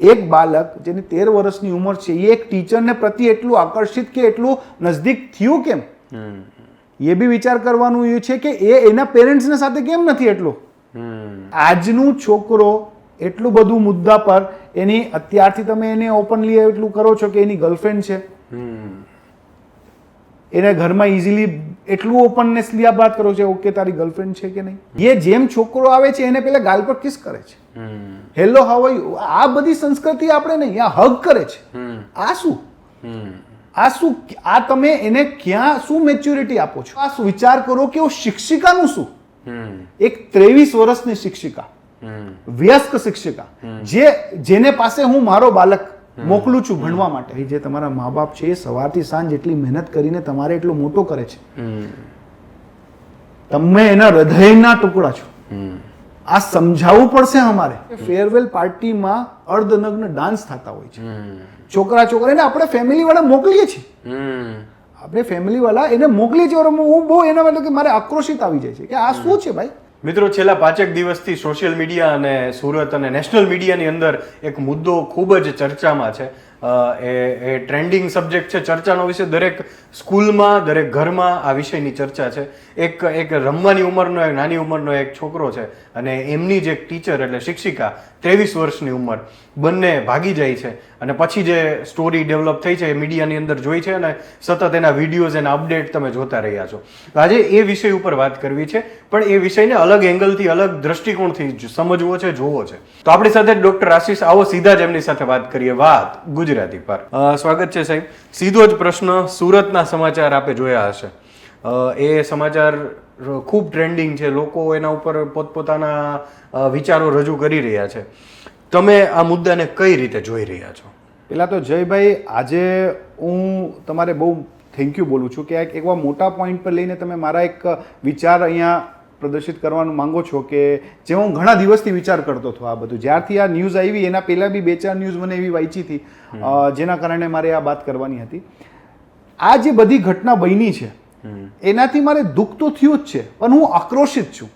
એક બાળક જેની તેર વર્ષની ઉંમર છે એ એક ટીચરને પ્રતિ એટલું આકર્ષિત કે એટલું નજદીક થયું કેમ? હમ. એ બી વિચાર કરવાનું એ છે કે એ એના પેરેન્ટ્સને સાથે કેમ નથી એટલું? આજનું છોકરો એટલું બધું મુદ્દા પર એની અત્યારથી તમે એને ઓપનલી એટલું કરો છો કે એની ગર્લફ્રેન્ડ છે. હમ. એને ઘરમાં ઇઝીલી એટલું ઓપનનેસલી આ વાત કરો છો ઓકે તારી ગર્લફ્રેન્ડ છે કે નહીં? એ જેમ છોકરો આવે છે એને પેલા ગાલ પર કિસ કરે છે. હેલો હાવ યુ આ બધી સંસ્કૃતિ આપણે નહીં આ હગ કરે છે. હમ. આ શું? આ શું? આ તમે એને ક્યાં શું મેચ્યોરિટી આપો છો? આ શું વિચાર કરો કે શિક્ષિકાનું શું? એક ત્રેવીસ વર્ષની શિક્ષિકા વ્યસ્ત વયસ્ક શિક્ષિકા જે જેને પાસે હું મારો બાલક મોકલું છું ભણવા માટે. જે તમારા મા બાપ છે એ સવારથી સાંજ એટલી મહેનત કરીને તમારે એટલો મોટો કરે છે. તમે એના હૃદયના ટુકડા છો. આ સમજાવવું પડશે અમારે. ફેરવેલ પાર્ટીમાં અર્ધનગ્ન ડાન્સ થતા હોય છે. છોકરા છોકરાને આપણે ફેમિલી વાળા મોકલીએ છીએ. આપણે ફેમિલી વાળા એને મોકલીએ છીએ. હું બહુ એના માટે કે મારે આક્રોશિત આવી જાય છે કે આ શું છે ભાઈ? મિત્રો, છેલ્લા પાંચેક દિવસથી સોશિયલ મીડિયા અને સુરત અને નેશનલ મીડિયાની અંદર એક મુદ્દો ખૂબ જ ચર્ચામાં છે. એ એ ટ્રેન્ડિંગ સબ્જેક્ટ છે ચર્ચાનો વિષય. દરેક સ્કૂલમાં દરેક ઘરમાં આ વિષયની ચર્ચા છે. એક એક રમવાની ઉંમરનો, એક નાની ઉંમરનો એક છોકરો છે અને એમની જે ટીચર એટલે શિક્ષિકા ત્રેવીસ વર્ષની ઉંમર બંને ભાગી જાય છે અને પછી જે સ્ટોરી ડેવલપ થઈ છે એ મીડિયાની અંદર જોઈ છે અને સતત એના વિડીયોઝ એના અપડેટ તમે જોતા રહ્યા છો. આજે એ વિષય ઉપર વાત કરવી છે, પણ એ વિષયને અલગ એંગલથી અલગ દ્રષ્ટિકોણથી સમજવો છે, જોવો છે. તો આપણી સાથે ડોક્ટર આશીષ, આવો સીધા જ એમની સાથે વાત કરીએ વાત ગુજરાતી પર. સ્વાગત છે સાહેબ. સીધો જ પ્રશ્ન સુરતના સમાચાર આપે જોયા હશે. એ સમાચાર ખૂબ ટ્રેન્ડિંગ છે. લોકો એના ઉપર પોતપોતાના વિચારો રજૂ કરી રહ્યા છે. તમે આ મુદ્દાને કઈ રીતે જોઈ રહ્યા છો? પેલા તો જયભાઈ આજે હું તમારે બહુ થેન્ક યુ બોલું છું કે એક એવા મોટા પોઈન્ટ પર લઈને તમે મારા એક વિચાર અહીંયા પ્રદર્શિત કરવાનું માંગો છો કે જે હું ઘણા દિવસથી વિચાર કરતો હતો આ બધું. જ્યારથી આ ન્યૂઝ આવી એના પહેલાં બી બે ચાર ન્યૂઝ મને એવી વાંચી હતી જેના કારણે મારે આ વાત કરવાની હતી. આ જે બધી ઘટના બની છે એનાથી મારે દુઃખ તો થયું જ છે પણ હું આક્રોશિત છું.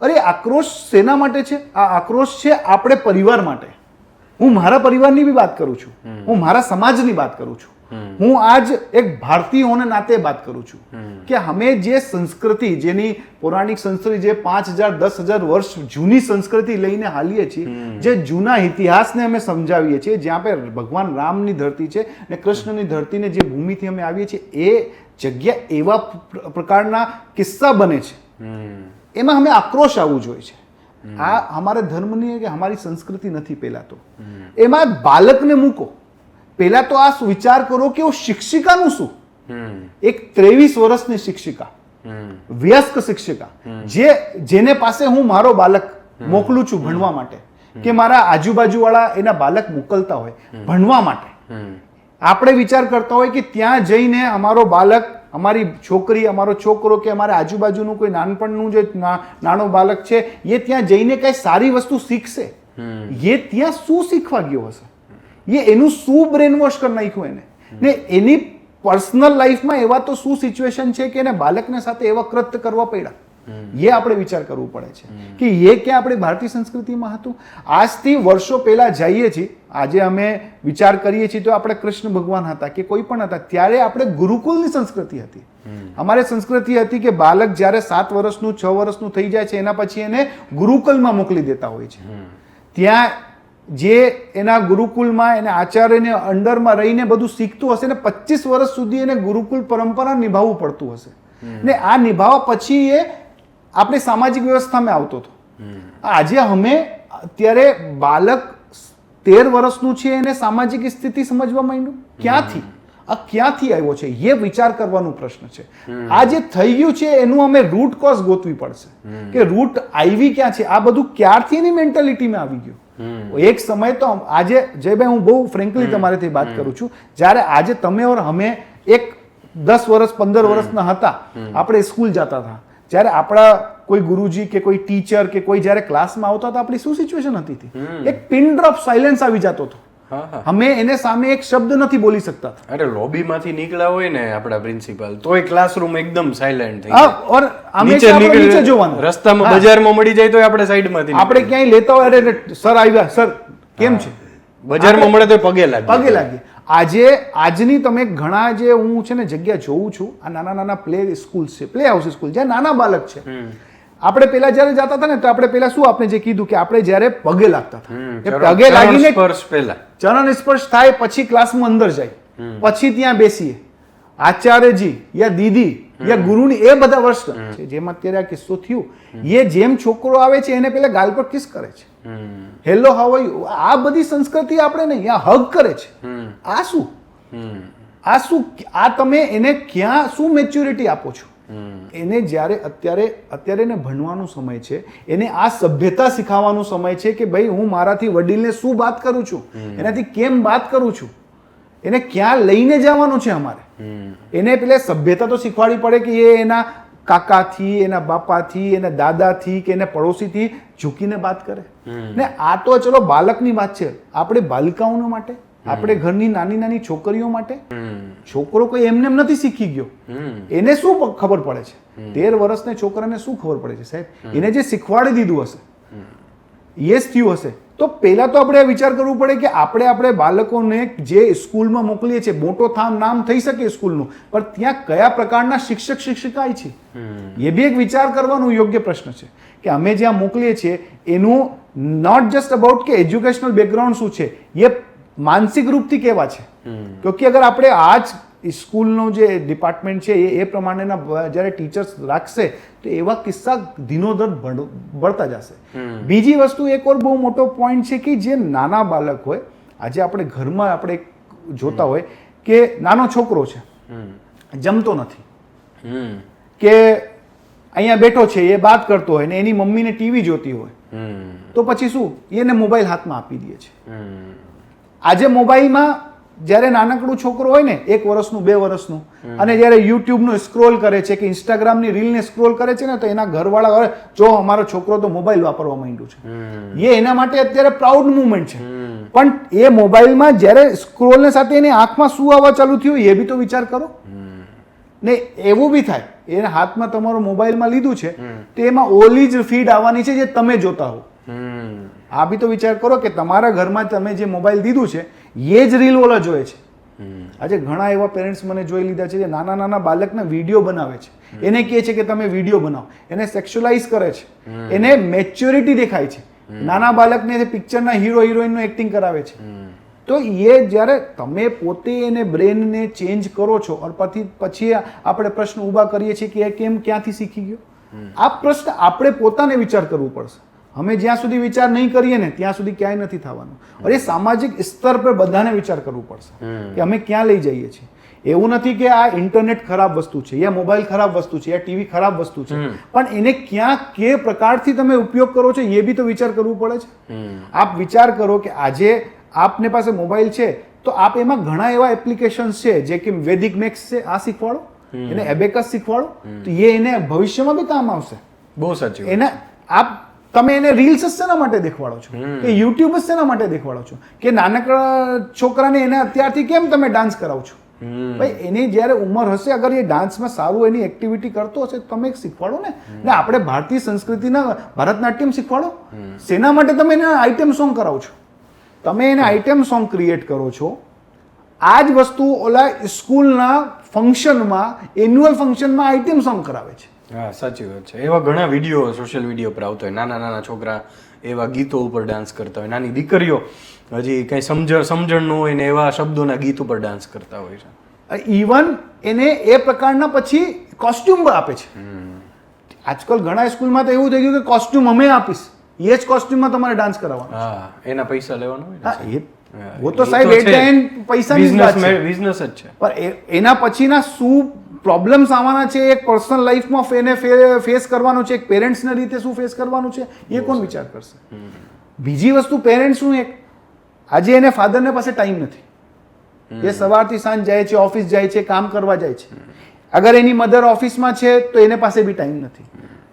અરે આક્રોશ શેના માટે છે? આ આક્રોશ છે આપણે પરિવાર માટે. હું મારા પરિવારની બી વાત કરું છું. હું મારા સમાજની વાત કરું છું. હું આજ એક ભારતીય હોને નાતે વાત કરું છું કે અમે જે સંસ્કૃતિ જેની પૌરાણિક સંસ્કૃતિ જે પાંચ હજાર દસ હજાર વર્ષ જૂની સંસ્કૃતિ લઈને હાલીએ છીએ જે જૂના ઇતિહાસને અમે સમજાવીએ છીએ જ્યાં પે ભગવાન રામની ધરતી છે ને કૃષ્ણની ધરતીને જે ભૂમિથી અમે આવીએ છીએ એ જગ્યા એવા પ્ર- પ્રકારના કિસ્સા બને છે. એમાં અમે આક્રોશ આવવું જોઈએ છે. આ અમારા ધર્મની કે અમારી સંસ્કૃતિ નથી પહેલા તો એમાં બાળકને મૂકો. પહેલા તો આ વિચાર કરો કે હું શિક્ષિકાનું શું? એક ત્રેવીસ વર્ષની શિક્ષિકા, વ્યસ્ક શિક્ષિકા, જે, જેને પાસે હું મારો બાળક મોકલું છું ભણવા માટે, કે મારા આજુબાજુવાળા એના બાળક મોકલતા હોય ભણવા માટે. આપણે વિચાર કરતા હોય કે ત્યાં જઈને અમારો બાળક અમારી છોકરી અમારો છોકરો કે અમારા આજુબાજુનું કોઈ નાનપણનું જે નાનો બાળક છે એ ત્યાં જઈને કઈ સારી વસ્તુ શીખશે. એ ત્યાં શું શીખવા ગયો હશે? એ એનું શું બ્રેન વોશ કરી નાખ્યું એને? ને એની પર્સનલ લાઈફમાં એવા તો શું સિચ્યુએશન છે કે એને બાળકને સાથે એવા કૃત્ય કરવા પડ્યા? એ આપણે વિચાર કરવું પડે છે. કે એ કે આપણે ભારતીય સંસ્કૃતિમાં હતું? આજથી વર્ષો પહેલા જઈએ છીએ. આજે અમે વિચાર કરીએ છીએ તો આપણે કૃષ્ણ ભગવાન હતા કે કોઈ પણ હતા. ત્યારે આપણે ગુરુકુલની સંસ્કૃતિ હતી. અમારે સંસ્કૃતિ હતી કે બાળક જ્યારે સાત વર્ષનું, છ વર્ષનું થઈ જાય છે, એના પછી એને ગુરુકુલમાં મોકલી દેતા હોય છે. ત્યાં જે એના ગુરુકુલમાં એને આચાર્યને અંડરમાં રહીને બધું શીખતું હશે ને પચીસ વર્ષ સુધી એને ગુરુકુલ પરંપરા નિભાવવું પડતું હશે. ને આ નિભાવવા પછી એ આપણી સામાજિક વ્યવસ્થામાં આવતો હતો. આજે અમે અત્યારે બાળક તેર વર્ષનું છે એને સામાજિક સ્થિતિ સમજવા માંડ્યું. ક્યાંથી? આ ક્યાંથી આવ્યો છે? એ વિચાર કરવાનો પ્રશ્ન છે. આ જે થઈ ગયું છે એનું અમે રૂટ કોઝ ગોતવી પડશે. કે રૂટ આવી ક્યાં છે? આ બધું ક્યારથી એની મેન્ટાલિટીમાં આવી ગયું? એક સમય તો આજે જયભાઈ હું બહુ ફ્રેન્કલી તમારેથી વાત કરું છું. જ્યારે આજે તમે ઓર અમે એક દસ વર્ષ પંદર વર્ષના હતા આપણે સ્કૂલ જતા હતા. જ્યારે આપણા કોઈ ગુરુજી કે કોઈ ટીચર કે કોઈ જ્યારે ક્લાસમાં આવતા હતા આપણી શું સિચ્યુએશન હતી? એક પિન ડ્રોપ સાયલેન્સ આવી જતો હતો. અમે એને સામે એક શબ્દ નથી બોલી શકતા. અરે લોબીમાંથી નીકળ્યા હોય ને આપણા પ્રિન્સિપાલ તોય ક્લાસરૂમ એકદમ સાયલેન્ટ થઈ. ઓર અમે નીચે જોવાનું. રસ્તામાં બજારમાં મળી જાય તો આપણે સાઈડમાંથી આપણે ક્યાંય લેતા હોય અરે સર આવ્યા સર કેમ છે? બજારમાં મળે તો પગે લાગે પગે લાગી આજે આજની તમે ઘણા જે હું છે ને જગ્યા જોઉં છું આ નાના નાના પ્લે સ્કૂલ છે પ્લે હાઉસ સ્કૂલ જ્યાં નાના બાલક છે. આપણે પેલા જયારે જતા હતા ને તો આપણે પેલા શું આપણે જે કીધું કે આપણે જ્યારે પગે લાગતા હતા. એ પગે લાગીને સ્પર્શ પહેલા. ચરણ સ્પર્શ થાય પછી ક્લાસમાં અંદર જાય. પછી ત્યાં બેસીએ. આચાર્યજી યા દીદી યા ગુરુની એ બધા વર્ષ છે. જેમ અત્યારે આ કિસ્સો થયું એ જેમ છોકરો આવે છે એને પેલા ગાલ પર કિસ કરે છે. હેલો હાવ યુ આ બધી સંસ્કૃતિ આપણે નહીં આ હગ કરે છે. આ શું? આ શું? આ તમે એને ક્યાં શું મેચ્યોરિટી આપો છો? એને જ્યારે અત્યારે અત્યારે એને ભણવાનો સમય છે એને આ સભ્યતા શીખવાનો સમય છે કે ભાઈ હું મારાથી વડીલને શું વાત કરું છું? એનાથી કેમ વાત કરું છું? એને ક્યાં લઈને જવાનું છે અમારે? એને પેલે સભ્યતા તો શીખવાડવી પડે કે એ એના કાકાથી એના બાપાથી એના દાદાથી કે એના પડોશીથી ઝૂકીને વાત કરે. ને આ તો ચલો બાલકની વાત છે. આપણે બાલિકાઓનો માટે આપણે ઘરની નાની નાની છોકરીઓ માટે છોકરો કોઈ એમને એમ નથી શીખી ગયો. એને શું ખબર પડે છે? તેર વર્ષને છોકરાને શું ખબર પડે છે સાહેબ? એને જે શીખવાડી દીધું હશે યસ થયું હશે તો પહેલા તો આપણે વિચાર કરવું પડે કે આપણે આપણે બાળકોને જે સ્કૂલમાં મોકલીએ છીએ મોટો થામ નામ થઈ શકે સ્કૂલનું પણ ત્યાં કયા પ્રકારના શિક્ષક શિક્ષિકાય છે? એ બી એક વિચાર કરવાનો યોગ્ય પ્રશ્ન છે કે અમે જ્યાં મોકલીએ છીએ એનું નોટ જસ્ટ અબાઉટ કે એજ્યુકેશનલ બેકગ્રાઉન્ડ શું છે એ માનસિક રૂપથી કેવા છે? ક્યોંકि અગર આપણે આ જ સ્કૂલનું જે ડિપાર્ટમેન્ટ છે એ એ પ્રમાણેના જ્યારે ટીચર્સ રાખશે તો એવા કિસ્સા ધીનોધર ભળ- બળતા જશે. બીજી વસ્તુ એક ઓર બહુ મોટો પોઈન્ટ છે કે જે નાના બાળક હોય આજે આપણે ઘરમાં આપણે જોતા હોય કે નાનો છોકરો છે જમતો નથી. કે અહીંયા બેઠો છે એ વાત કરતો હોય ને એની મમ્મીને ટીવી જોતી હોય. તો પછી શું? એને મોબાઈલ હાથમાં આપી દે છે. આજે મોબાઈલમાં જ્યારે નાનકડું છોકરો હોય ને એક વર્ષનું બે વર્ષનું અને જ્યારે યુટ્યુબનું સ્ક્રોલ કરે છે કે ઇન્સ્ટાગ્રામની રીલને સ્ક્રોલ કરે છે ને તો એના ઘરવાળા જો અમારો છોકરો તો મોબાઈલ વાપરવા માંડ્યું છે. એ એના માટે અત્યારે પ્રાઉડ મુવમેન્ટ છે. પણ એ મોબાઈલમાં જ્યારે સ્ક્રોલને સાથે એની આંખમાં શું આવવા ચાલુ થયું એ બી તો વિચાર કરો. ને એવું બી થાય એને હાથમાં તમારો મોબાઈલમાં લીધું છે તો એમાં ઓલી જ ફીડ આવવાની છે જે તમે જોતા હો. આ બી તો વિચાર કરો કે તમારા ઘરમાં તમે જે મોબાઈલ દીધું છે એ જ રીલ ઓલા જોવે છે. આજે ઘણા એવા પેરેન્ટ્સ મને જોઈ લીધા છે જે નાના નાના બાળકના વીડિયો બનાવે છે. એને કહે છે કે તમે વીડિયો બનાવો. એને સેક્સ્યુલાઇઝ કરે છે. એને મેચ્યોરિટી દેખાય છે. નાના બાળકને પિક્ચરના હીરો હિરોઈનનું એક્ટિંગ કરાવે છે. તો એ જ્યારે તમે પોતે એને બ્રેનને ચેન્જ કરો છો અને પછી પછી આપણે પ્રશ્ન ઊભા કરીએ છીએ કે એ કેમ ક્યાંથી શીખી ગયો? આ પ્રશ્ન આપણે પોતાને વિચાર કરવું પડશે. અમે જ્યાં સુધી વિચાર નહીં કરીએ ને ત્યાં સુધી ક્યાંય નથી થવાનું. અને એ સામાજિક સ્તર પર બધાને વિચાર કરવું પડશે કે અમે ક્યાં લઈ જઈએ છીએ. એવું નથી કે આ ઇન્ટરનેટ ખરાબ વસ્તુ છે યા મોબાઈલ ખરાબ વસ્તુ છે યા ટીવી ખરાબ વસ્તુ છે. પણ એને ક્યાં કે પ્રકારથી તમે ઉપયોગ કરો છો એ બી તો વિચાર કરવું પડે છે. આપ વિચાર કરો કે આજે આપને પાસે મોબાઈલ છે તો આપ એમાં ઘણા એવા એપ્લિકેશન્સ છે જે કે વેદિક મેક્સ છે આ શીખવાડો. એને એબેકસ શીખવાડો. તો એ એને ભવિષ્યમાં બી કામ આવશે. બહુ સાચું. એને આપ તમે એને રીલ્સ જ શેના માટે દેખવાડો છો? કે યુટ્યુબ જ શેના માટે દેખવાડો છો? કે નાનકડા છોકરાને એને અત્યારથી કેમ તમે ડાન્સ કરાવો છો? ભાઈ એની જ્યારે ઉંમર હશે અગર એ ડાન્સમાં સારું એની એક્ટિવિટી કરતો હશે તમે શીખવાડો ને. ને આપણે ભારતીય સંસ્કૃતિના ભરતનાટ્યમ શીખવાડો. શેના માટે તમે એને આઇટમ સોંગ કરાવો છો? તમે એને આઇટમ સોંગ ક્રિએટ કરો છો. આ જ વસ્તુ ઓલા સ્કૂલના ફંક્શનમાં એન્યુઅલ ફંક્શનમાં આઇટમ સોંગ કરાવે છે. હા સાચી વાત છે. એવા ઘણા વીડિયો સોશિયલ મીડિયા પર આવતા હોય. નાના નાના છોકરા એવા ગીતો ઉપર ડાન્સ કરતા હોય. નાની દીકરીઓ હજી કઈ સમજણ સમજણ ન હોય ને એવા શબ્દોના ગીત ઉપર ડાન્સ કરતા હોય છે. ઇવન એને એ પ્રકારના પછી કોસ્ટ્યુમ આપે છે. આજકાલ ઘણા સ્કૂલમાં તો એવું થઈ ગયું કે કોસ્ટ્યુમ અમે આપીશ. એ જ કોસ્ટ્યુમમાં તમારે ડાન્સ કરાવવાનો હા એના પૈસા લેવાનો હોય હા એ હા, તો સાહેબ એટ છે. બિઝનેસ જ છે. પણ એના પછીના શું પ્રોબ્લેમ્સ આવવાના છે એક પર્સનલ લાઈફમાં એને ફેસ કરવાનું છે એક પેરેન્ટ્સને રીતે શું ફેસ કરવાનું છે એ કોણ વિચાર કરશે? બીજી વસ્તુ પેરેન્ટ્સનું એક આજે એને ફાધરને પાસે ટાઈમ નથી. એ સવારથી સાંજ જાય છે ઓફિસ જાય છે કામ કરવા જાય છે. અગર એની મધર ઓફિસમાં છે તો એને પાસે બી ટાઈમ નથી.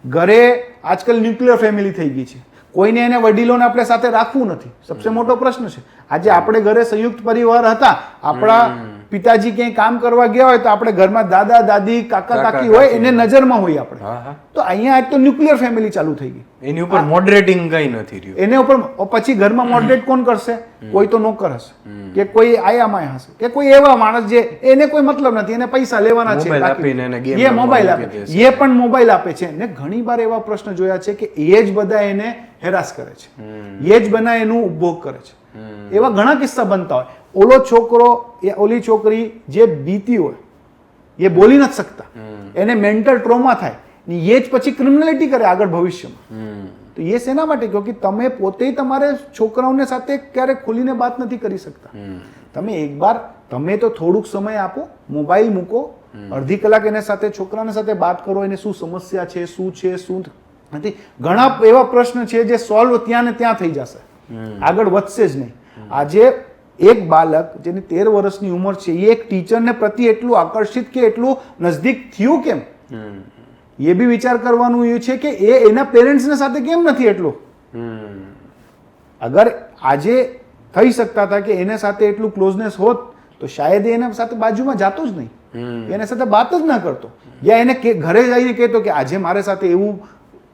ઘરે આજકાલ ન્યુક્લિયર ફેમિલી થઈ ગઈ છે. કોઈને એને વડીલોને આપણે સાથે રાખવું નથી. સબસે મોટો પ્રશ્ન છે. આજે આપણે ઘરે સંયુક્ત પરિવાર હતા આપણા પિતાજી ક્યાંય કામ કરવા ગયા હોય તો આપણે ઘરમાં દાદા દાદી કાકા કાકા, હોય એને નજરમાં હોય આપણે. તો અહીંયા એક તો ન્યુક્લિયર ફેમિલી ચાલુ થઈ ગઈ. એની ઉપર મોડરેટિંગ કઈ નથી રહ્યું. એને ઉપર પછી ઘરમાં મોડરેટ કોણ કરશે? કોઈ તો નોકર હશે. કે કોઈ આયામાય હશે. કે કોઈ એવા માણસ જે એને કોઈ મતલબ નથી એને પૈસા લેવાના છે એ મોબાઈલ આપે. છે એ પણ મોબાઈલ આપે છે. ને ઘણી વાર એવા પ્રશ્ન જોયા છે કે એ જ બધા એને હેરાસ કરે છે. એ જ બના એનું ઉપભોગ કરે છે. એવા ઘણા કિસ્સા બનતા હોય. ઓલો છોકરો એ ઓલી છોકરી જે બીતી હોય એ બોલી નથી શકતા. એને મેન્ટલ ટ્રોમા થાય. ને એ જ પછી ક્રિમિનલિટી કરે આગળ ભવિષ્યમાં. તો એ શેના માટે? કહો કે તમે પોતે તમારે છોકરાઓને સાથે ક્યારેક ખુલીને વાત નથી કરી શકતા. તમે એકવાર તમે તો થોડુંક સમય આપો મોબાઈલ મૂકો અડધી કલાક એને સાથે છોકરાને સાથે વાત કરો એને શું સમસ્યા છે શું છે શું નથી. ઘણા એવા પ્રશ્ન છે જે સોલ્વ ત્યાં ને ત્યાં થઈ જશે. આગળ વધશે જ નહીં. આજે એક બાળક જેની તેર વર્ષની ઉંમર છે એ એક ટીચરને પ્રતિ એટલું આકર્ષિત કે એટલું નજદીક થયું કેમ? એ બી વિચાર કરવાનું એ છે કે એ એના પેરેન્ટ્સને સાથે કેમ નથી એટલું? અગર આજે થઈ શકતા હતા કે એને સાથે એટલું ક્લોઝનેસ હોત તો શાયદ એના સાથે બાજુમાં જાતો જ નહીં. એના સાથે વાત જ ના કરતો. યા એને ઘરે જઈને કહેતો કે આજે મારે સાથે એવું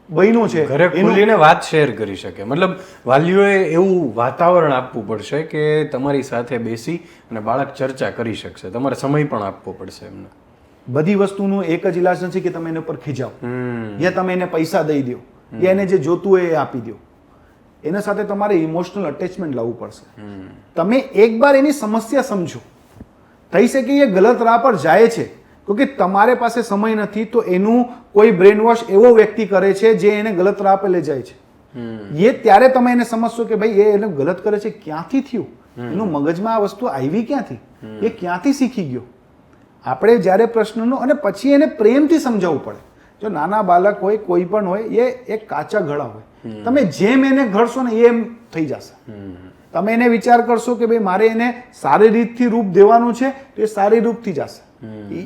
બન્યું છે. ઘરે ખુલીને વાત શેર કરી શકે. મતલબ વાલીઓએ એવું વાતાવરણ આપવું પડશે કે તમારી સાથે બેસી અને બાળક ચર્ચા કરી શકશે. તમારે સમય પણ આપવો પડશે એમને. બધી વસ્તુનું એક જ ઇલાજ નથી કે તમે એના પર ખીજાવ. યા તમે એને પૈસા દઈ દો યા એને જે જોતું હોય એ આપી દો એના સાથે તમારે ઇમોશનલ અટેચમેન્ટ લાવવું પડશે. તમે એકવાર એની સમસ્યા સમજો. થઈ શકે એ ગલત રાહ પર જાય છે. તો કે તમારે પાસે સમય નથી તો એનું કોઈ બ્રેન વોશ એવો વ્યક્તિ કરે છે જે એને ગલત રાહ પર લઈ જાય છે. એ ત્યારે તમે એને સમજશો કે ભાઈ એ એને ગલત કરે છે ક્યાંથી થયું? એનું મગજમાં આ વસ્તુ આવી ક્યાંથી? એ ક્યાંથી શીખી ગયો? આપણે જ્યારે પ્રશ્નનો અને પછી એને પ્રેમથી સમજાવવું પડે. જો નાના બાળક હોય કોઈ પણ હોય એ એક કાચા ઘડા હોય. તમે જેમ એને ઘડશો ને એમ થઈ જશે. તમે એને વિચાર કરશો કે ભાઈ મારે એને સારી રીતથી રૂપ દેવાનું છે તો એ સારી રૂપથી જશે.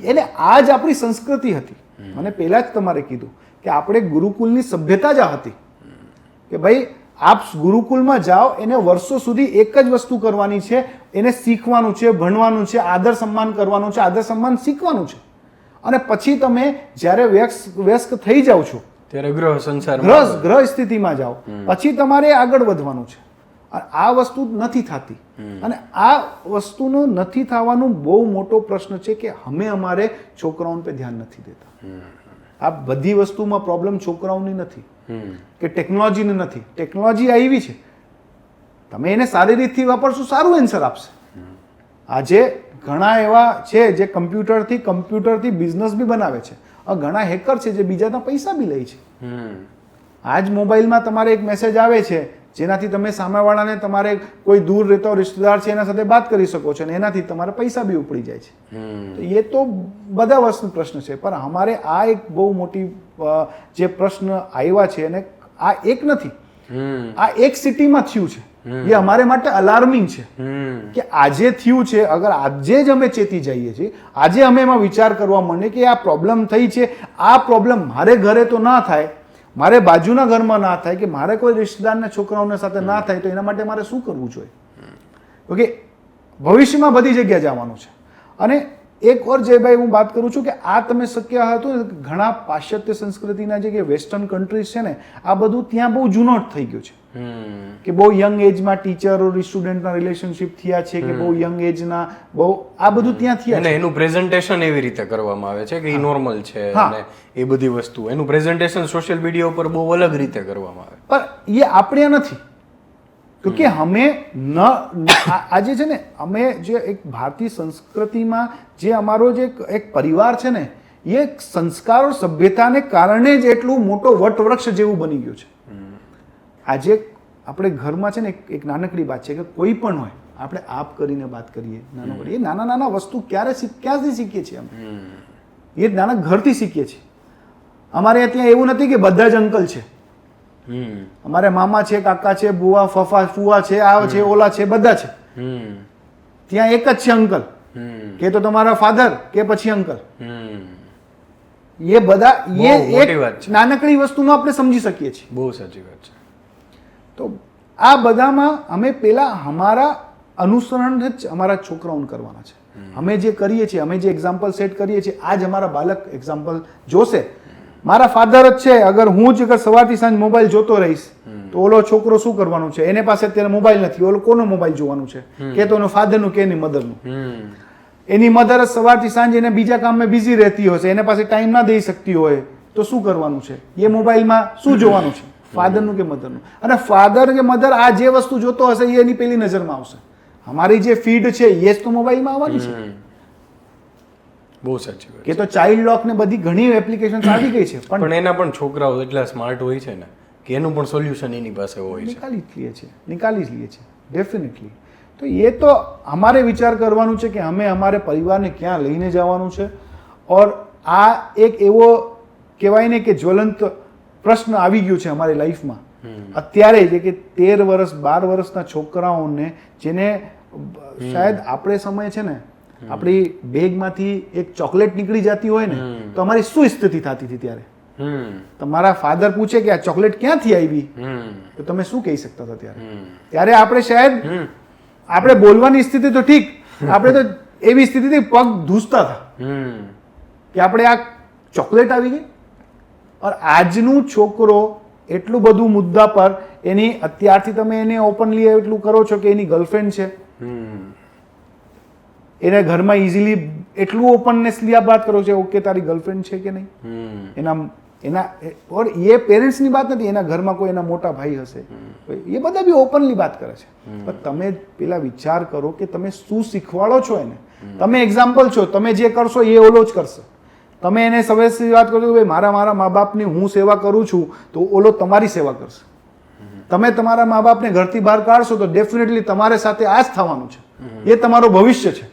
એને આ જ આપણી સંસ્કૃતિ હતી. મને પહેલા જ તમારે કીધું કે આપણે ગુરુકુલની સભ્યતા જ હતી. કે ભાઈ આપ ગુરુકુલમાં જાઓ એને વર્ષો સુધી એક જ વસ્તુ કરવાની છે. એને શીખવાનું છે ભણવાનું છે આદર સન્માન કરવાનું છે આદર સન્માન શીખવાનું છે. અને પછી તમે જ્યારે વ્યસ્ત વ્યસ્ત થઈ જાઓ છો ત્યારે ગ્રહ સંસાર ગ્રહ ગ્રહ સ્થિતિમાં જાઓ પછી તમારે આગળ વધવાનું છે. આ વસ્તુ નથી થતી. અને આ વસ્તુનો નથી થવાનું બહુ મોટો પ્રશ્ન છે કે અમે અમારે છોકરાઓ પર ધ્યાન નથી દેતા. આ બધી વસ્તુમાં પ્રોબ્લેમ છોકરાઓની નથી. કે ટેકનોલોજીની નથી. ટેકનોલોજી આવી છે. તમે એને સારી રીતથી વાપરશો સારું એન્સર આપશે. આજે ઘણા એવા છે જે કમ્પ્યુટરથી કમ્પ્યુટરથી બિઝનેસ બી બનાવે છે. આ ઘણા હેકર છે જે બીજાના પૈસા બી લે છે. આજ મોબાઈલમાં તમારે એક મેસેજ આવે છે જેનાથી તમે સામેવાળાને તમારે કોઈ દૂર રહેતો રિશ્તેદાર છે એના સાથે વાત કરી શકો છો અને એનાથી તમારા પૈસા બી ઉપડી જાય છે. તો એ તો બધા વસ્તુ પ્રશ્ન છે પણ અમારે આ એક બહુ મોટી જે પ્રશ્ન આવ્યા છે અને આ એક નથી. આ એક સિટીમાં થયું છે. એ અમારે માટે અલાર્મિંગ છે કે આજે થયું છે અગર આજે જ અમે ચેતી જઈએ છીએ આજે અમે એમાં વિચાર કરવા માંડીએ કે આ પ્રોબ્લેમ થઈ છે આ પ્રોબ્લેમ મારે ઘરે તો ના થાય મારે બાજુના ઘરમાં ના થાય કે મારે કોઈ રિશ્તેદારના છોકરાઓને સાથે ના થાય તો એના માટે મારે શું કરવું જોઈએ? ઓકે, ભવિષ્યમાં બધી જગ્યાએ જવાનું છે. અને એક ઓર જયભાઈ હું વાત કરું છું કે આ તમે શક્ય હતું ઘણા પાશ્ચાત્ય સંસ્કૃતિના જે કે વેસ્ટર્ન કન્ટ્રીઝ છે ને, આ બધું ત્યાં બહુ જૂનો થઈ ગયું છે. કે બહુ યંગ એજમાં ટીચર સ્ટુડન્ટના રિલેશનશિપ થયા છે કે બહુ યંગ એજના બહુ આ બધું ત્યાં થયા અને એનું પ્રેઝન્ટેશન એવી રીતે કરવામાં આવે છે કે એ નોર્મલ છે અને એ બધી વસ્તુ. એનું પ્રેઝન્ટેશન સોશિયલ મીડિયા ઉપર બહુ અલગ રીતે કરવામાં આવે. પણ એ આપણે નથી. કે અમે ન આજે છે ને અમે જે એક ભારતીય સંસ્કૃતિમાં જે અમારો જે એક- પરિવાર છે ને એ સંસ્કારો સભ્યતાને કારણે જ એટલું મોટો વટવૃક્ષ જેવું બની ગયું છે. આજે આપણે ઘરમાં છે ને એક નાનકડી વાત છે કે કોઈ પણ હોય આપણે આપ કરીને વાત કરીએ નાનો કરીએ એ નાના નાના વસ્તુ ક્યારે ક્યાંથી શીખીએ છીએ અમે? એ નાના ઘરથી શીખીએ છીએ. અમારે ત્યાં એવું નથી કે બધા જ અંકલ છે. અમારે મામા છે કાકા છે બુવા ફફા ફુવા છે આ છે ઓલા છે બધા છે. હમ. ત્યાં એક જ છે અંકલ. કે તો તમારા ફાધર કે પછી અંકલ. હમ. એ બધા એ એક નાનકડી વસ્તુમાં આપણે સમજી શકીએ છીએ. બહુ સાચી વાત છે. તો આ બધામાં અમે પેલા અમારા અનુસરણ જ અમારા છોકરાઓને કરવાના છે. અમે જે કરીએ છીએ અમે જે એક્ઝામ્પલ સેટ કરીએ છીએ આ જ અમારા બાળક એક્ઝામ્પલ જોશે. મારા ફાધર જ છે અગર હું જ અગર સવારથી સાંજ મોબાઈલ જોતો રહીશ તો ઓલો છોકરો શું કરવાનું છે? એને પાસે અત્યારે મોબાઈલ નથી ઓલો કોનો મોબાઈલ જોવાનું છે? કે તો એનો ફાધરનું કે એની મધરનું એની મધર જ સવારથી સાંજે એને બીજા કામમાં બિઝી રહેતી હશે એને પાસે ટાઈમ ના દઈ શકતી હોય તો શું કરવાનું છે? એ મોબાઈલમાં શું જોવાનું છે? ફાધરનું કે મધરનું અને ફાધર કે મધર આ જે વસ્તુ જોતો હશે એ એની પેલી નજરમાં આવશે. અમારી જે ફીડ છે એ જ તો મોબાઈલમાં આવવાની છે. બહુ સાચી વાત કે તો ચાઇલ્ડ લોક ને બધી ઘણી એપ્લિકેશન આવી ગઈ છે પણ એના પણ છોકરાઓ એટલા સ્માર્ટ હોય છે ને કે એનું પણ સોલ્યુશન એની પાસે હોય છે. નિકાલી જ લઈએ છીએ નિકાલી જ લઈએ છીએ ડેફિનેટલી તો એ તો અમારે વિચાર કરવાનું છે કે અમે અમારે પરિવારને ક્યાં લઈને જવાનું છે? ઓર આ એક એવો કહેવાય ને કે જ્વલંત પ્રશ્ન આવી ગયું છે અમારી લાઈફમાં. અત્યારે જે કે તેર વર્ષ બાર વર્ષના છોકરાઓને જેને શાયદ આપણે સમય છે ને આપણી બેગમાંથી એક ચોકલેટ નીકળી જતી હોય ને તો અમારી શું સ્થિતિ થતી હતી ત્યારે? તમારા ફાધર પૂછે કે આ ચોકલેટ ક્યાંથી આવી? તો તમે શું કહી શકતા હતા ત્યારે? ત્યારે આપણે શાયદ આપણે બોલવાની સ્થિતિ તો ઠીક આપણે તો એવી સ્થિતિથી પગ ધૂસતા હતા. કે આપણે આ ચોકલેટ આવી ગઈ? ઓર આજનું છોકરો એટલું બધું મુદ્દા પર એની અત્યારથી તમે એને ઓપનલી એટલું કરો છો કે એની ગર્લફ્રેન્ડ છે. એને ઘરમાં ઇઝીલી એટલું ઓપનનેસલી આ વાત કરો છો ઓકે તારી ગર્લફ્રેન્ડ છે કે નહીં? એના એના ઓર એ પેરેન્ટ્સની વાત નથી એના ઘરમાં કોઈ એના મોટા ભાઈ હશે. એ બધા બી ઓપનલી વાત કરે છે. પણ તમે પેલા વિચાર કરો કે તમે શું શીખવાડો છો એને? તમે એક્ઝામ્પલ છો તમે જે કરશો એ ઓલો જ કરશે. તમે એને સવેસી વાત કરો કે ભાઈ મારા મારા મા બાપની હું સેવા કરું છું તો ઓલો તમારી સેવા કરશે. તમે તમારા મા બાપને ઘરથી બહાર કાઢશો તો ડેફિનેટલી તમારે સાથે આ જ થવાનું છે. એ તમારું ભવિષ્ય છે.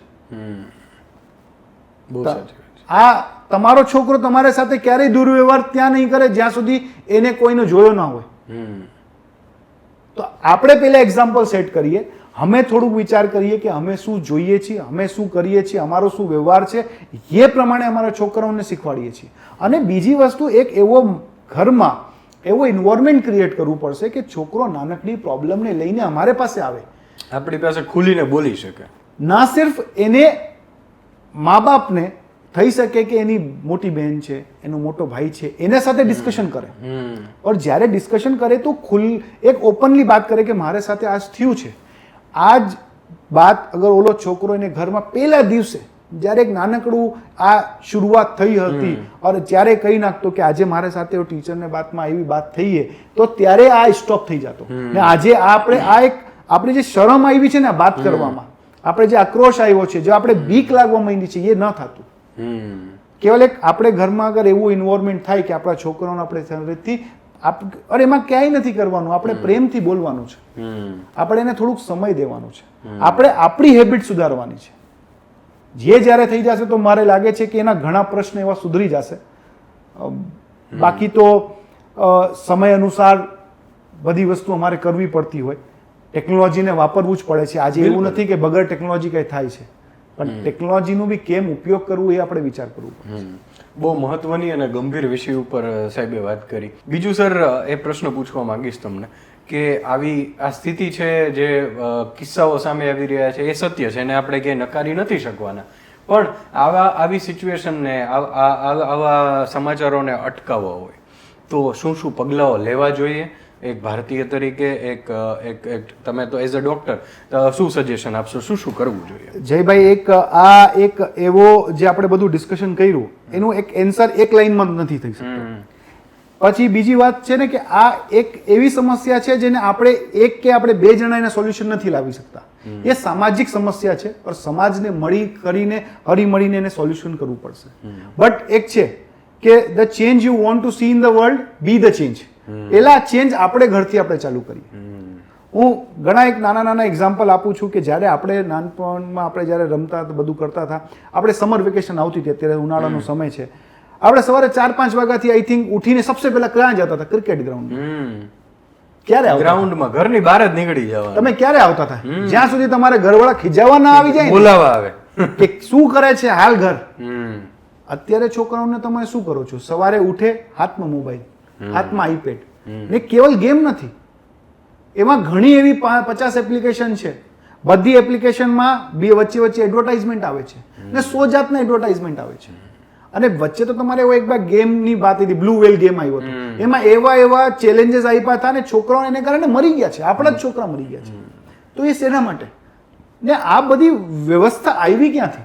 આ તમારો છોકરો તમારી સાથે ક્યારેય દુર્વ્યવહાર ત્યાં નહીં કરે જ્યાં સુધી એને કોઈનો જોયો ના હોય. તો આપણે પહેલા એક્ઝામ્પલ સેટ કરીએ. અમે થોડુંક વિચાર કરીએ કે અમે શું જોઈએ છીએ અમે શું કરીએ છીએ અમારો શું વ્યવહાર છે એ પ્રમાણે અમારા છોકરાઓને શીખવાડીએ છીએ. અને બીજી વસ્તુ એક એવો ઘરમાં એવો ઇન્વોર્મેન્ટ ક્રિએટ કરવું પડશે કે છોકરો નાનકડી પ્રોબ્લેમને લઈને અમારે પાસે આવે. આપણી પાસે ખુલીને બોલી શકે. ના સિર્ફ એને મા બાપને થઈ શકે કે એની મોટી બહેન છે એનો મોટો ભાઈ છે એના સાથે ડિસ્કશન કરે. ઓર જ્યારે ડિસ્કશન કરે તો ખુલ એક ઓપનલી વાત કરે કે મારે સાથે આજ થયું છે. આ જ વાત અગર ઓલો છોકરો એને ઘરમાં પહેલા દિવસે જ્યારે એક નાનકડું આ શરૂઆત થઈ હતી અને જ્યારે કહી નાખતો કે આજે મારે સાથે ટીચરને વાતમાં એવી વાત થઈ તો ત્યારે આ સ્ટોપ થઈ જતો. ને આજે આપણે આ એક આપણી જે શરમ આવી છે ને વાત કરવામાં આપણે જે આક્રોશ આવ્યો છે જે આપણે બીક લાગવા માંડી છે એ ન થતું. કેવલ એક આપણે ઘરમાં અગર એવું ઇન્વોલ્વમેન્ટ થાય કે આપણા છોકરાઓને આપણે સંરીતથી આપ અરે એમાં ક્યાંય નથી કરવાનું. આપણે પ્રેમથી બોલવાનું છે. આપણે એને થોડુંક સમય દેવાનું છે. આપણે આપણી હેબિટ સુધારવાની છે. જે જ્યારે થઈ જશે તો મારે લાગે છે કે એના ઘણા પ્રશ્ન એવા સુધરી જશે. બાકી તો સમય અનુસાર બધી વસ્તુ અમારે કરવી પડતી હોય. ટેકનોલોજીને વાપરવું જ પડે છે. આજે એવું નથી કે બગર ટેકનોલોજી કંઈ થાય છે. પણ ટેકનોલોજીનું બી કેમ ઉપયોગ કરવું એ આપણે વિચાર કરવું પડે હમ. બહુ મહત્વની અને ગંભીર વિષય ઉપર સાહેબે વાત કરી. બીજું, સર એ પ્રશ્ન પૂછવા માંગીશ તમને કે આવી આ સ્થિતિ છે જે કિસ્સાઓ સામે આવી રહ્યા છે, એ સત્ય છે, એને આપણે ક્યાંય નકારી નથી શકવાના. પણ આવા, આવી સિચ્યુએશનને આવા સમાચારોને અટકાવવા હોય, તો શું શું પગલાઓ લેવા જોઈએ? એક ભારતીય તરીકે એક એક એક તમે તો એઝ અ ડોક્ટર શું સજેશન આપશો? શું શું કરવું જોઈએ? જયભાઈ એક આ એક એવો જે આપણે બધું ડિસ્કશન કર્યું એનું એક એન્સર એક લાઈનમાં નથી થઈ શકતો. પછી બીજી વાત છે ને કે આ એક એવી સમસ્યા છે જેને આપણે એક કે આપણે બે જણા એના સોલ્યુશન નથી લાવી શકતા. એ સામાજિક સમસ્યા છે પણ સમાજને મળી કરીને હળી મળીને એને સોલ્યુશન કરવું પડશે. બટ એક છે કે the change you want to see in the world be the change પેલા ચેન્જ આપણે ઘરથી આપણે ચાલુ કરીએ. હું ઘણા એક નાના નાના એક્ઝામ્પલ આપું છું કે જ્યારે આપણે નાનપણમાં આપણે જ્યારે રમતા હતા બધું કરતા હતા આપણે સમર વેકેશન આવતી હતી અત્યારે ઉનાળાનો સમય છે. આપણે સવારે ચાર પાંચ વાગ્યાથી આઈ થિંક ઉઠીને સબસે પહેલા ક્યાં જતા હતા? ક્રિકેટ ગ્રાઉન્ડ ક્યારે ગ્રાઉન્ડમાં ઘરની બહાર જ નીકળી જવા તમે ક્યારે આવતા હતા? જ્યાં સુધી તમારે ઘરવાળા ખીજાવા ના આવી જાય બોલાવા આવે. કે શું કરે છે હાલ ઘર? અત્યારે છોકરાઓને તમે શું કરો છો? સવારે ઉઠે હાથમાં મોબાઈલ હાથમાં આઈપેડ ને કેવલ ગેમ નથી. એમાં ઘણી એવી પચાસ એપ્લિકેશન છે. બધી એપ્લિકેશનમાં બે વચ્ચે વચ્ચે એડવર્ટાઇઝમેન્ટ આવે છે. ને સો જાતના એડવર્ટાઇઝમેન્ટ આવે છે. અને વચ્ચે તો તમારે એવો એક બાર ગેમની વાત હતી બ્લુ વેલ ગેમ આવ્યો હતો. એમાં એવા એવા ચેલેન્જીસ આપ્યા હતા ને છોકરાઓ એને કારણે મરી ગયા છે. આપણા જ છોકરા મરી ગયા છે. તો એ શેના માટે? ને આ બધી વ્યવસ્થા આવી ક્યાંથી?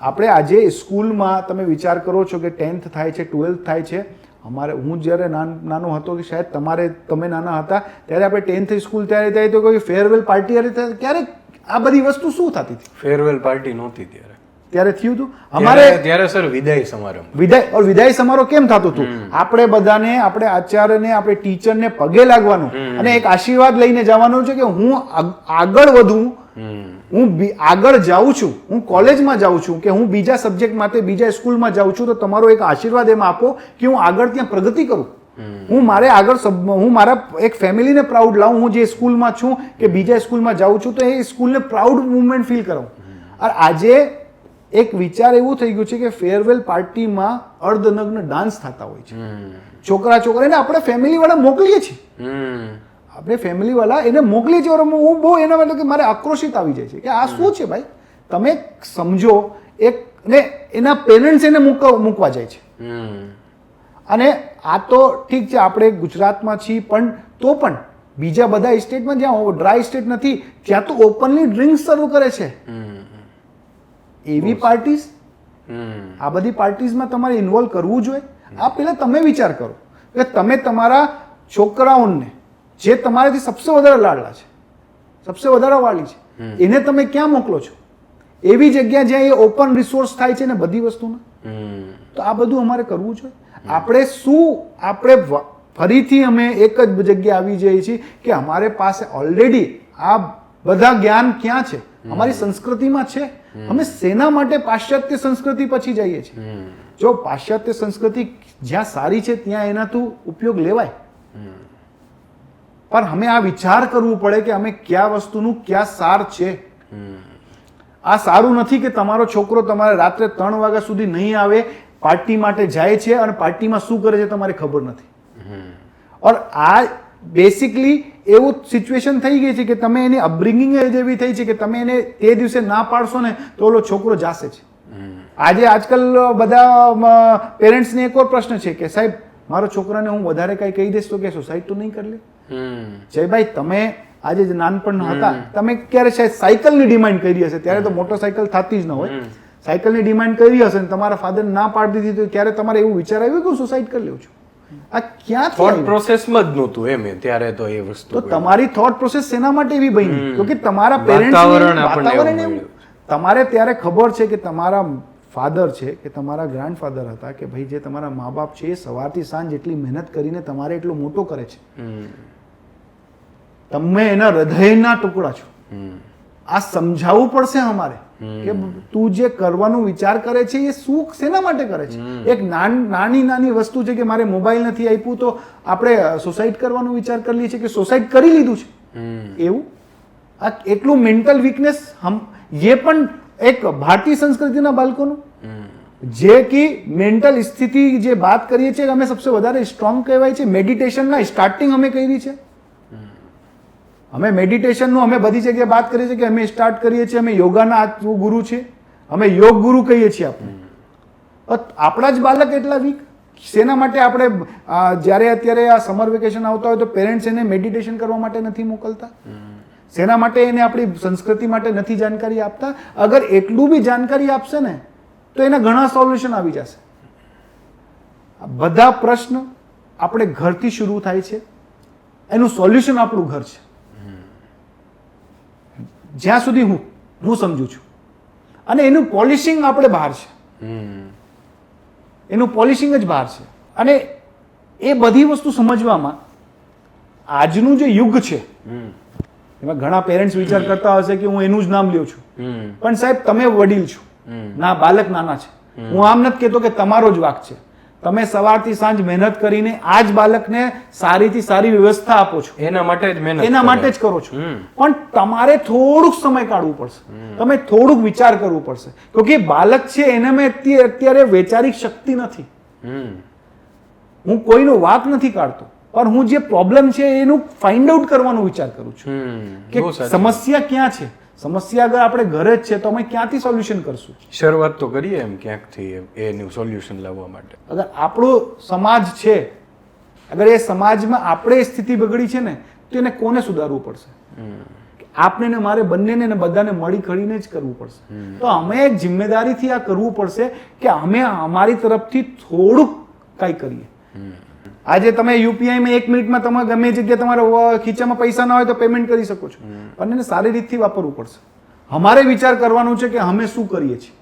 આપણે આજે સ્કૂલમાં તમે વિચાર કરો છો કે ટેન્થ થાય છે ટ્વેલ્થ થાય છે. અમારે હું જ્યારે નાનો હતો કે શાયદ તમારે તમે નાના હતા ત્યારે આપણે ટેન્થ સ્કૂલ ત્યારે થાય તો કોઈ ફેરવેલ પાર્ટી ત્યારે ત્યારે આ બધી વસ્તુ શું થતી હતી? ફેરવેલ પાર્ટી નહોતી ત્યારે. ત્યારે થયું હતું? અમારે ત્યારે સર વિદાય સમારંભ. વિદાય ઓર વિદાય સમારોહ કેમ થતો હતું? આપણે બધાને આપણે આચાર્યને આપણે ટીચરને પગે લાગવાનું અને એક આશીર્વાદ લઈને જવાનું છે કે હું આગળ વધું હું આગળ જાઉં છું હું કોલેજમાં જાઉં છું કે હું બીજા સબ્જેક્ટ માટે બીજા સ્કૂલમાં જાઉં છું તો તમારો એક આશીર્વાદ એમાં આપો કે હું આગળ ત્યાં પ્રગતિ કરું. હું મારે આગળ હું મારા એક ફેમિલીને પ્રાઉડ લાવું હું જે સ્કૂલમાં છું કે બીજા સ્કૂલમાં જાઉં છું તો એ સ્કૂલને પ્રાઉડ મુવમેન્ટ ફીલ કરું અને આજે એક વિચાર એવું થઈ ગયું છે કે ફેરવેલ પાર્ટીમાં અર્ધનગ્ન ડાન્સ થતા હોય છે. છોકરા છોકરાને આપણે ફેમિલી વાળા મોકલીએ છીએ. આપણે ફેમિલીવાળા એને મોકલી છે હું બહુ એના માટે કે મારે આક્રોશિત આવી જાય છે કે આ શું છે ભાઈ? તમે સમજો એક ને એના પેરેન્ટ્સ એને મૂક મૂકવા જાય છે. હમ. અને આ તો ઠીક છે આપણે ગુજરાતમાં છીએ પણ તો પણ બીજા બધા સ્ટેટમાં જ્યાં ડ્રાય સ્ટેટ નથી ત્યાં તો ઓપનલી ડ્રિંક્સ શરૂ કરે છે. હમ. એવી પાર્ટીઝ આ બધી પાર્ટીઝમાં તમારે ઇન્વોલ્વ કરવું જોઈએ. આ પહેલાં તમે વિચાર કરો કે તમે તમારા છોકરાઓને જે તમારાથી સબસે વધારે લાડલા છે સબસે વધારે વાળી છે એને તમે ક્યાં મોકલો છો? એવી જગ્યા જ્યાં એ ઓપન રિસોર્સ થાય છે ને બધી વસ્તુના? તો આ બધું અમારે કરવું જોઈએ આપણે શું આપણે ફરીથી અમે એક જ જગ્યા આવી જઈએ છીએ કે અમારે પાસે ઓલરેડી આ બધા જ્ઞાન ક્યાં છે? અમારી સંસ્કૃતિમાં છે. અમે શેના માટે પાશ્ચાત્ય સંસ્કૃતિ પછી જઈએ છીએ. જો પાશ્ચાત્ય સંસ્કૃતિ જ્યાં સારી છે ત્યાં એનાથી ઉપયોગ લેવાય. પણ અમે આ વિચાર કરવું પડે કે અમે કયા વસ્તુનું ક્યાં સાર છે. આ સારું નથી કે તમારો છોકરો તમારે રાત્રે ત્રણ વાગ્યા સુધી નહીં આવે, પાર્ટી માટે જાય છે અને પાર્ટીમાં શું કરે છે તમારે ખબર નથી. ઓર આ બેસિકલી એવું સિચ્યુએશન થઈ ગઈ છે કે તમે એની અપબ્રિંગિંગ જ એવી થઈ છે કે તમે એને તે દિવસે ના પાડશો ને તો ઓલો છોકરો જાશે છે આજે આજકાલ બધા પેરેન્ટ્સને એક ઓર પ્રશ્ન છે કે સાહેબ, મારો છોકરાને હું વધારે કંઈ કહી દઈશ તો કે સુસાઇડ તો નહીં કરી લે. જયભાઈ તમે આજે જે નાનપણ હતા. તમે ક્યારે શાયદ સાયકલની ડિમાન્ડ કરી હશે? ત્યારે તો મોટરસાયકલ થતી જ ન હોય. સાયકલની ડિમાન્ડ કરી હશે ને તમારા ફાધર ના પાડી દીધી તો ત્યારે તમારે એવું વિચાર આવ્યું કે હું સુસાઇડ કરી લઉં છું? આ ક્યાં થોટ પ્રોસેસ પ્રોસેસમાં જ નહોતું એમ ત્યારે તો એ વસ્તુ તો તમારી થોટ પ્રોસેસ શેના માટે એવી બની? તો કે તમારા પેરેન્ટ્સ વાતાવરણ એવું તમારે ત્યારે ખબર છે કે તમારા ફાધર છે કે તમારા ગ્રાન્ડ ફાધર હતા કે ભાઈ જે તમારા મા બાપ છે એ સવારથી સાંજ એટલી મહેનત કરીને તમારે એટલો મોટો કરે છે. તમે એના હૃદયના ટુકડા છો. આ સમજાવવું પડશે અમારે કે તું જે કરવાનું વિચાર કરે છે એ શું શેના માટે કરે છે? એક નાન- નાની વસ્તુ છે કે મારે મોબાઈલ નથી આપ્યું તો આપણે સુસાઇડ કરવાનો વિચાર કરી લઈએ છીએ કે સુસાઇડ કરી લીધું છે. એવું? આ એટલું મેન્ટલ વીકનેસ હમ એ પણ એક ભારતીય સંસ્કૃતિના બાળકોનું? જે કે મેન્ટલ સ્થિતિ જે વાત કરીએ છીએ અમે સબસે વધારે સ્ટ્રોંગ કહેવાય છે. મેડિટેશનના સ્ટાર્ટિંગ અમે કરી છે. અમે મેડિટેશનનું અમે બધી જગ્યાએ વાત કરીએ છીએ કે અમે સ્ટાર્ટ કરીએ છીએ, અમે યોગાના ગુરુ છે? અમે યોગ ગુરુ કહીએ છીએ આપણે. આપણા જ બાળક એટલા વીક શેના માટે આપણે જ્યારે અત્યારે આ સમર વેકેશન આવતા હોય તો પેરેન્ટ્સ એને મેડિટેશન કરવા માટે નથી મોકલતા? શેના માટે એને આપણી સંસ્કૃતિ માટે નથી જાણકારી આપતા? અગર એટલું બી જાણકારી આપશે ને, તો એના ઘણા સોલ્યુશન આવી જશે. બધા પ્રશ્ન આપણે ઘરથી શરૂ થાય છે. એનું સોલ્યુશન આપણું ઘર છે. જ્યાં સુધી હું હું સમજુ છું. અને એનું પોલિશિંગ આપણે બહાર છે. એનું પોલિશિંગ જ બહાર છે. અને એ બધી વસ્તુ સમજવામાં આજનું જે યુગ છે હમ એમાં ઘણા પેરેન્ટ્સ વિચાર કરતા હશે કે હું એનું જ નામ લ્યો છું. પણ સાહેબ તમે વડીલ છો. ના બાલક નાના છે. હું આમ નથી કહેતો કે તમારો જ વાક છે. તમે સવારથી સાંજ મહેનત કરીને આ જ બાળકને સારીથી સારી વ્યવસ્થા આપો છો. એના માટે જ મહેનત એના માટે જ કરો છો. પણ તમારે થોડુંક સમય કાઢવું પડશે. તમે થોડુંક વિચાર કરવું પડશે. કે બાળક છે એને અત્યારે અત્યારે વૈચારિક શક્તિ નથી. હું કોઈનો વાક નથી કાઢતો. પણ હું જે પ્રોબ્લેમ છે એનું ફાઇન્ડ આઉટ કરવાનો વિચાર કરું છું. કે સમસ્યા ક્યાં છે? સમસ્યા અગર આપણે ઘરે જ છે તો અમે ક્યાંથી સોલ્યુશન કરશું? શરૂઆત તો કરીએ એમ ક્યાંકથી એનું સોલ્યુશન લાવવા માટે. અગર આપણો સમાજ છે અગર એ સમાજમાં આપણે સ્થિતિ બગડી છે ને તો એને કોને સુધારવું પડશે? આપને ને મારે બંનેને ને બધાને મળી ખડીને જ કરવું પડશે. તો અમે એક જિમ્મેદારીથી આ કરવું પડશે કે અમે અમારી તરફથી થોડુંક કંઈ કરીએ. આજે તમે યુપીઆઈમાં એક મિનિટમાં તમે ગમે જગ્યાએ તમારા ખીચામાં પૈસા ના હોય તો પેમેન્ટ કરી શકો છો. પણ એને સારી રીતથી વાપરવું પડશે. અમારે વિચાર કરવાનું છે કે અમે શું કરીએ છીએ.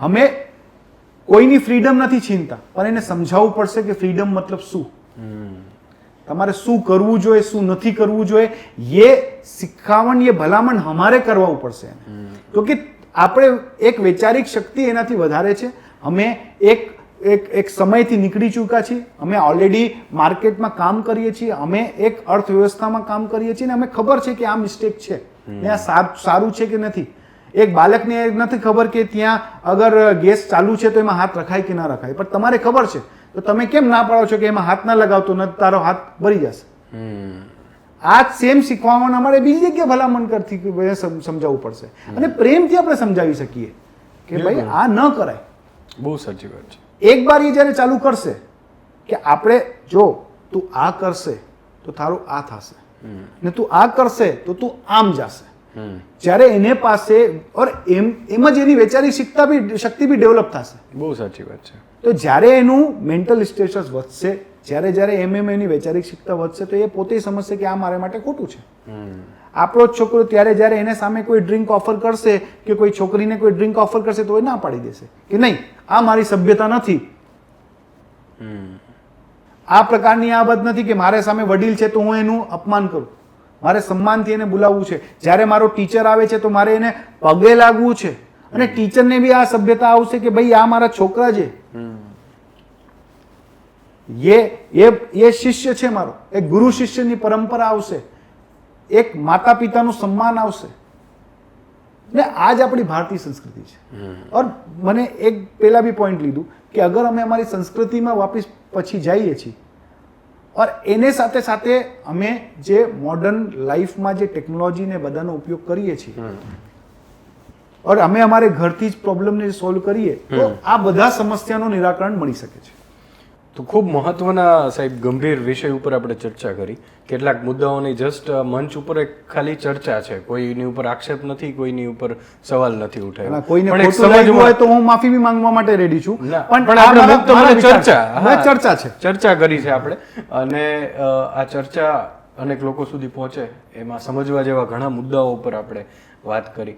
અમે કોઈની ફ્રીડમ નથી છીનતા પણ એને સમજાવવું પડશે કે ફ્રીડમ મતલબ શું? તમારે શું કરવું જોઈએ શું નથી કરવું જોઈએ એ શીખાવણ એ ભલામણ અમારે કરવાવું પડશે તો કે આપણે એક વૈચારિક શક્તિ એનાથી વધારે છે. અમે એક એક એક સમયથી નીકળી ચૂક્યા છીએ. અમે ઓલરેડી માર્કેટમાં કામ કરીએ છીએ. અમે એક અર્થવ્યવસ્થામાં કામ કરીએ છીએ ને અમે ખબર છે કે આ મિસ્ટેક છે. ને આ સારું છે કે નથી? એક બાળકને નથી ખબર કે ત્યાં અગર ગેસ ચાલુ છે તો એમાં હાથ રખાય કે ના રખાય. પણ તમારે ખબર છે. તો તમે કેમ ના પાડો છો કે એમાં હાથ ના લગાવતો ન તારો હાથ ભરી જશે? આ સેમ શીખવામાં અમારે બીજી જગ્યાએ ભલામણ કરતી સમજાવવું પડશે. અને પ્રેમથી આપણે સમજાવી શકીએ કે ભાઈ આ ન કરાય. બહુ સાચી વાત છે. એક બાર એ જ્યારે ચાલુ કરશે કે આપણે જો તું આ કરશે તો તારું આ થશે. ને તું આ કરશે તો તું આમ જશે. જ્યારે એને પાસે ઓર એમ એમ જ એની વૈચારિક શિક્ષા બી શક્તિ બી ડેવલપ થશે. બહુ સાચી વાત છે. તો જ્યારે એનું મેન્ટલ સ્ટેટસ વધશે જ્યારે જ્યારે એમ એમ એની વૈચારિક શિક્ષા વધશે તો એ પોતે સમજશે કે આ મારા માટે ખોટું છે. આપણો જ છોકરો ત્યારે જ્યારે એને સામે કોઈ ડ્રિંક ઓફર કરશે કે કોઈ છોકરીને કોઈ ડ્રિંક ઓફર કરશે તો એ ના પાડી દેશે. કે નહીં આ મારી સભ્યતા નથી. આ પ્રકારની આ બાબત નથી કે મારે સામે વડીલ છે તો હું એનું અપમાન કરું. મારે સન્માનથી એને બોલાવવું છે. જ્યારે મારો ટીચર આવે છે તો મારે એને પગે લાગવું છે. અને ટીચરને બી આ સભ્યતા આવશે કે ભાઈ આ મારા છોકરા છે. એ એ શિષ્ય છે મારો. એ ગુરુ શિષ્યની પરંપરા આવશે. એક માતા પિતાનું સન્માન આવશે. ને આ જ આપણી ભારતીય સંસ્કૃતિ છે. ઓર મને એક પહેલા બી પોઈન્ટ લીધું કે અગર અમે અમારી સંસ્કૃતિમાં વાપીસ પછી જઈએ છીએ ઓર એને સાથે સાથે અમે જે મોડર્ન લાઈફમાં જે ટેકનોલોજી ને બધાનો ઉપયોગ કરીએ છીએ ઓર અમે અમારે ઘરથી જ પ્રોબ્લેમને સોલ્વ કરીએ તો આ બધા સમસ્યાનું નિરાકરણ મળી શકે છે. તો ખૂબ મહત્વના સાહેબ ગંભીર વિષય ઉપર આપણે ચર્ચા કરી. કેટલાક મુદ્દાઓની જસ્ટ મંચ ઉપર એક ખાલી ચર્ચા છે. કોઈની ઉપર આક્ષેપ નથી કોઈની ઉપર સવાલ નથી ઉઠાયો કોઈને સમજમાં- હોય તો હું માફી બી માંગવા માટે રેડી છું. પણ પણ આપણે મુક્ત મને ચર્ચા. ચર્ચા છે. ચર્ચા કરી છે આપણે. અને આ ચર્ચા અનેક લોકો સુધી પહોંચે. એમાં સમજવા જેવા ઘણા મુદ્દાઓ ઉપર આપણે વાત કરી.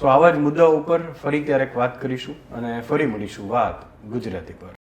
સો આવા જ મુદ્દાઓ ઉપર ફરી ક્યારેક વાત કરીશું અને ફરી મળીશું. વાત ગુજરાતી પર.